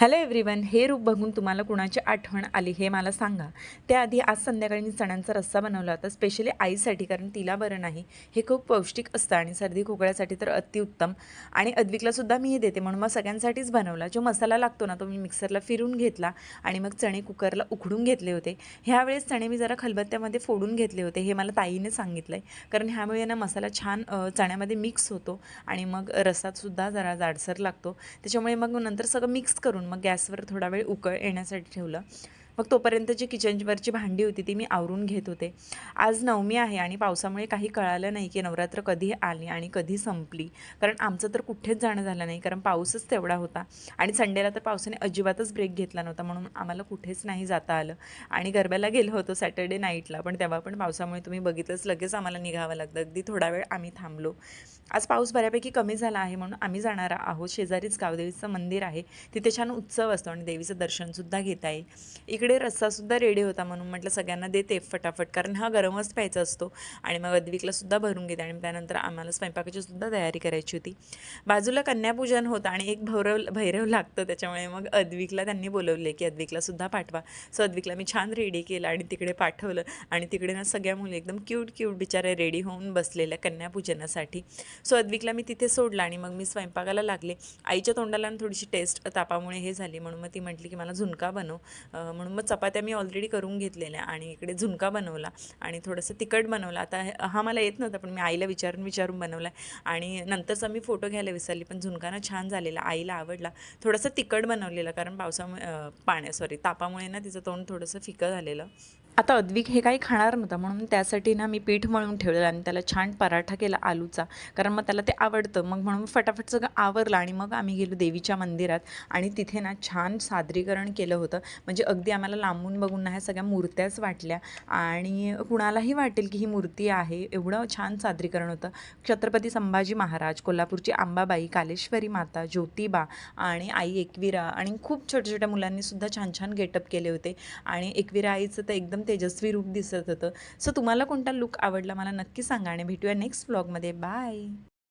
Hello everyone हे रूप बघून तुम्हाला कुणाची आठवण आली हे मला सांगा. त्याआधी आज संध्याकाळी मी चण्यांचा रस्सा बनवला होता स्पेशली आईसाठी कारण तिला बरं नाही. हे खूप पौष्टिक असतं आणि सर्दी खोकळ्यासाठी तर अतिउत्तम. आणि अद्विकलासुद्धा मी हे देते म्हणून मग सगळ्यांसाठीच बनवला. जो मसाला लागतो ना तो मी मिक्सरला फिरून घेतला आणि मग चणे कुकरला उकडून घेतले होते. ह्यावेळेस चणे मी जरा खलबत्त्यामध्ये फोडून घेतले होते हे मला ताईने सांगितलं आहे कारण ह्यामुळे ना मसाला छान चण्यामध्ये मिक्स होतो आणि मग रसातसुद्धा जरा जाडसर लागतो. त्याच्यामुळे मग नंतर सगळं मिक्स करून मग गॅसवर थोडा वेळ उकळ येण्यासाठी ठेवलं. मग तोपर्यंत जी किचनवरची भांडी होती ती मी आवरून घेत होते. आज नवमी आहे आणि पावसामुळे काही कळालं नाही की नवरात्र कधी आली आणि कधी संपली. कारण आमचं तर कुठेच जाणं झालं नाही कारण पाऊसच तेवढा होता. आणि संडेला तर पावसाने अजिबातच ब्रेक घेतला नव्हता म्हणून आम्हाला कुठेच नाही जाता आलं. आणि गरब्याला गेलो होतो सॅटर्डे नाईटला पण तेव्हा पण पावसामुळे तुम्ही बघितलंच लगेच आम्हाला निघावं लागतं अगदी थोडा वेळ आम्ही थांबलो. आज पाऊस बऱ्यापैकी कमी झाला आहे म्हणून आम्ही जाणार आहोत. शेजारीच गावदेवीचं मंदिर आहे. तिथे छान उत्सव असतो आणि देवीचं दर्शनसुद्धा घेता येईल. इकडे रस्सासुद्धा रेडी होता म्हणून म्हटलं सगळ्यांना देते फटाफट कारण हा गरमच प्यायचा असतो. आणि मग अद्विकलासुद्धा भरून घेते आणि त्यानंतर आम्हाला स्वयंपाकाची सुद्धा तयारी करायची होती. बाजूला कन्यापूजन होतं आणि एक भैरव भैरव लागतं त्याच्यामुळे मग अद्विकला त्यांनी बोलवले की अद्विकलासुद्धा पाठवा. सो अद्विकला मी छान रेडी केलं आणि तिकडे पाठवलं. आणि तिकडे ना सगळ्या मुली एकदम क्यूट क्यूट बिचारे रेडी होऊन बसलेल्या कन्यापूजनासाठी. सो अद्विकला मी तिथे सोडलं आणि मग मी स्वयंपाकाला लागले. आईच्या तोंडाला थोडीशी टेस्ट तापामुळे हे झाली म्हणून मग ती म्हटली की मला झुणका बनव. म्हणून मग चपात्या मी ऑलरेडी करून घेतलेल्या आणि इकडे झुणका बनवला आणि थोडंसं तिखट बनवलं. आता हा मला येत नव्हता पण मी आईला विचारून विचारून बनवला आणि नंतरचा मी फोटो घ्यायला विसरली पण झुणका ना छान झालेला आईला आवडला. थोडंसं तिखट बनवलेलं कारण पावसामुळे पाण्या सॉरी तापामुळे ना तिचं तोंड थोडंसं फिकं झालेलं. आता अद्विक हे काही खाणार नव्हता म्हणून त्यासाठी ना मी पीठ मळून ठेवलेलं आणि त्याला छान पराठा केला आलूचा. कारण मग त्याला ते आवडतं. मग म्हणून फटाफट सगळं आवरलं आणि मग आम्ही गेलो देवीच्या मंदिरात आणि तिथे ना छान सादरीकरण केलं होतं. म्हणजे अगदी आम्हाला लांबून बघून ना ह्या सगळ्या मूर्त्याच वाटल्या. आणि कुणालाही वाटेल की ही मूर्ती आहे एवढं छान सादरीकरण होतं. छत्रपती संभाजी महाराज कोल्हापूरची आंबाबाई कालेश्वरी माता ज्योतिबा आणि आई एकविरा आणि खूप छोट्या छोट्या मुलांनीसुद्धा छान छान गेटअप केले होते. आणि एकविरा आईचं तर एकदम तेजस्वी रूप दिसत होतं. सो तुम्हाला कोणता लुक आवडला? मला नक्की सांगा आणि भेटूया नेक्स्ट ब्लॉगमध्ये बाय